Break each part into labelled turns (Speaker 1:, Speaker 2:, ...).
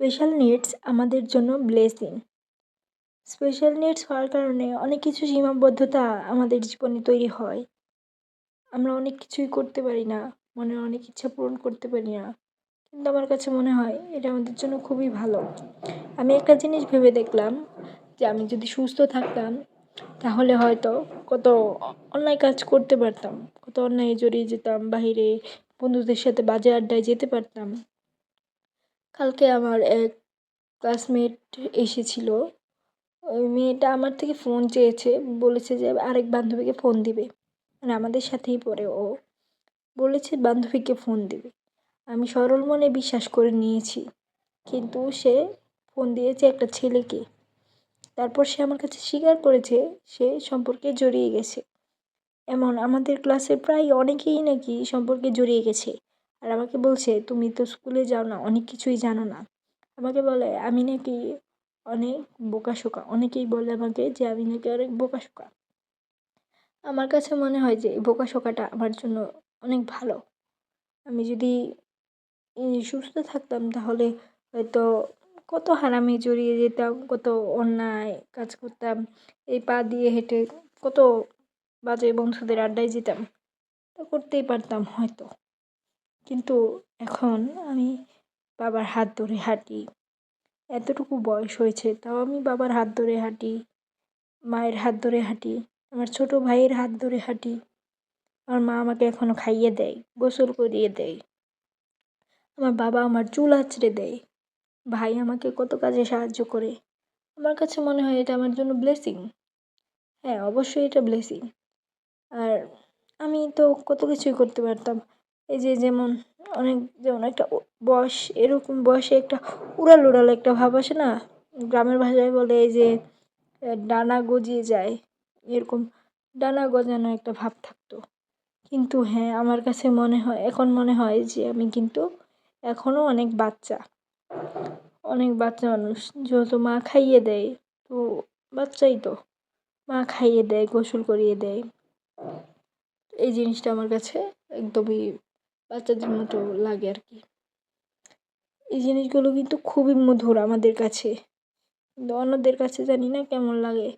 Speaker 1: Special needs আমাদের জন্য blessing special needs হওয়ার কারণে অনেক কিছু সীমাবদ্ধতা আমাদের জীবনে তৈরি হয়। আমরা অনেক কিছুই করতে পারি না, মনের অনেক ইচ্ছা পূরণ করতে পারি না। কিন্তু আমার কাছে মনে হয় এটা আমাদের জন্য খুবই ভালো। আমি একটা জিনিস ভেবে দেখলাম যে আমি যদি সুস্থ থাকতাম, তাহলে হয়তো কত অন্যায় কাজ করতে পারতাম, কত অন্যায় জড়িয়ে যেতাম, বাহিরে বন্ধুদের সাথে বাজে আড্ডায় যেতে পারতাম। কালকে আমার এক ক্লাসমেট এসেছিল। ওই মেয়েটা আমার থেকে ফোন চেয়েছে, বলেছে যে আরেক বান্ধবীকে ফোন দিবে। মানে আমাদের সাথেই পড়ে ও। বলেছে বান্ধবীকে ফোন দিবে। আমি সরল মনে বিশ্বাস করে নিয়েছি। কিন্তু সে ফোন দিয়েছে একটা ছেলেকে। তারপর সে আমার কাছে স্বীকার করেছে, সে সম্পর্কে জড়িয়ে গেছে। এমন আমাদের ক্লাসে প্রায় অনেকেই নাকি সম্পর্কে জড়িয়ে গেছে। আর আমাকে বলছে, তুমি তো স্কুলে যাও না অনেক কিছুই জানো না। আমাকে বলে, আমি নাকি অনেক বোকা বোকাশোকা অনেকেই বলে আমাকে যে, আমি নাকি অনেক বোকাশোকা আমার কাছে মনে হয় যে, এই বোকাশোকাটা আমার জন্য অনেক ভালো। আমি যদি সুস্থ থাকতাম তাহলে হয়তো কত হারামে জড়িয়ে যেতাম, কত অন্যায় কাজ করতাম, এই পা দিয়ে হেঁটে কত বাজে বন্ধুদের আড্ডায় যেতাম। তো করতেই পারতাম হয়তো। কিন্তু এখন আমি বাবার হাত ধরে হাঁটি। এতটুকু বয়স হয়েছে, তাও আমি বাবার হাত ধরে হাঁটি, মায়ের হাত ধরে হাঁটি, আমার ছোটো ভাইয়ের হাত ধরে হাঁটি। আমার মা আমাকে এখনও খাইয়ে দেয়, গোসল করিয়ে দেয়। আমার বাবা আমার চুল আঁচড়ে দেয়। ভাই আমাকে কত কাজে সাহায্য করে। আমার কাছে মনে হয় এটা আমার জন্য ব্লেসিং হ্যাঁ অবশ্যই এটা ব্লেসিং আর আমি তো কত কিছুই করতে পারতাম। এই যে যেমন অনেক, যেমন একটা বয়স, এরকম বয়সে একটা উড়াল উড়াল একটা ভাব আসে না? গ্রামের ভাষায় বলে এই যে ডানা গজিয়ে যায়। এরকম ডানা গজানো একটা ভাব থাকতো। কিন্তু হ্যাঁ আমার কাছে মনে হয়, এখন মনে হয় যে আমি কিন্তু এখনও অনেক বাচ্চা। অনেক বাচ্চা মানুষ। যেহেতু মা খাইয়ে দেয়, তো বাচ্চাই তো। মা খাইয়ে দেয়, গোসল করিয়ে দেয়। এই জিনিসটা আমার কাছে একদমই বাচ্চাদের মতো লাগে আর কি। এই জিনিসগুলো কিন্তু খুবই মধুর আমাদের কাছে। কিন্তু অন্যদের কাছে জানি না কেমন লাগে।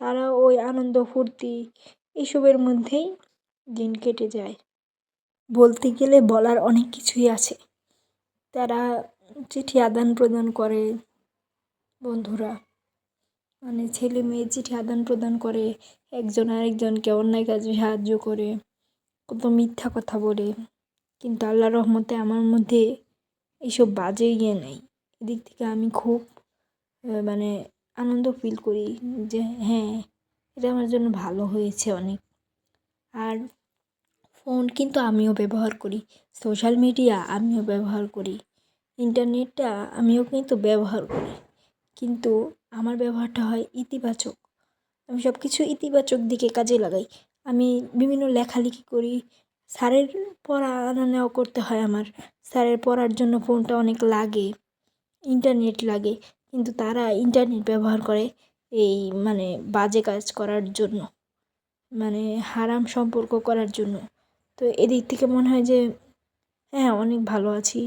Speaker 1: তারা ওই আনন্দ, ফুর্তি এইসবের মধ্যেই দিন কেটে যায়। বলতে গেলে বলার অনেক কিছুই আছে। তারা চিঠি আদান প্রদান করে বন্ধুরা। মানে ছেলে মেয়ে চিঠি আদান প্রদান করে, একজন আরেকজনকে অন্যায় কাজে সাহায্য করে, কত মিথ্যা কথা বলে। কিন্তু আল্লাহ রহমতে আমার মধ্যে এইসব বাজে ইয়ে নেই। এদিক থেকে আমি খুব মানে আনন্দ ফিল করি যে হ্যাঁ এটা আমার জন্য ভালো হয়েছে অনেক। আর ফোন কিন্তু আমিও ব্যবহার করি সোশ্যাল মিডিয়া আমিও ব্যবহার করি, ইন্টারনেটটা আমিও কিন্তু ব্যবহার করি। কিন্তু আমার ব্যবহারটা হয় ইতিবাচক। আমি সব কিছু ইতিবাচক দিকে কাজে লাগাই। আমি বিভিন্ন লেখালেখি করি স্যারের পড়া আনা নেওয়া করতে হয় আমার। স্যারের পড়ার জন্য ফোনটা অনেক লাগে, ইন্টারনেট লাগে, কিন্তু তারা ইন্টারনেট ব্যবহার করে এই মানে বাজে কাজ করার জন্য মানে হারাম সম্পর্ক করার জন্য। তো এদিক থেকে মনে হয় যে হ্যাঁ অনেক ভালো আছি,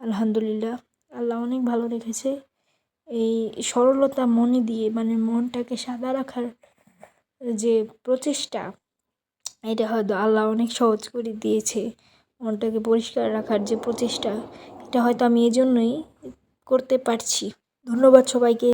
Speaker 1: আলহামদুলিল্লাহ। আল্লাহ অনেক ভালো রেখেছে। এই সরলতা মনে দিয়ে মানে মনটাকে সাদা রাখার যে প্রচেষ্টা এটা হয়তো আল্লাহ অনেক সহজ করে দিয়েছে মনটাকে পরিষ্কার রাখার যে প্রচেষ্টা, এটা হয়তো আমি এজন্যই করতে পারছি। ধন্যবাদ সবাইকে।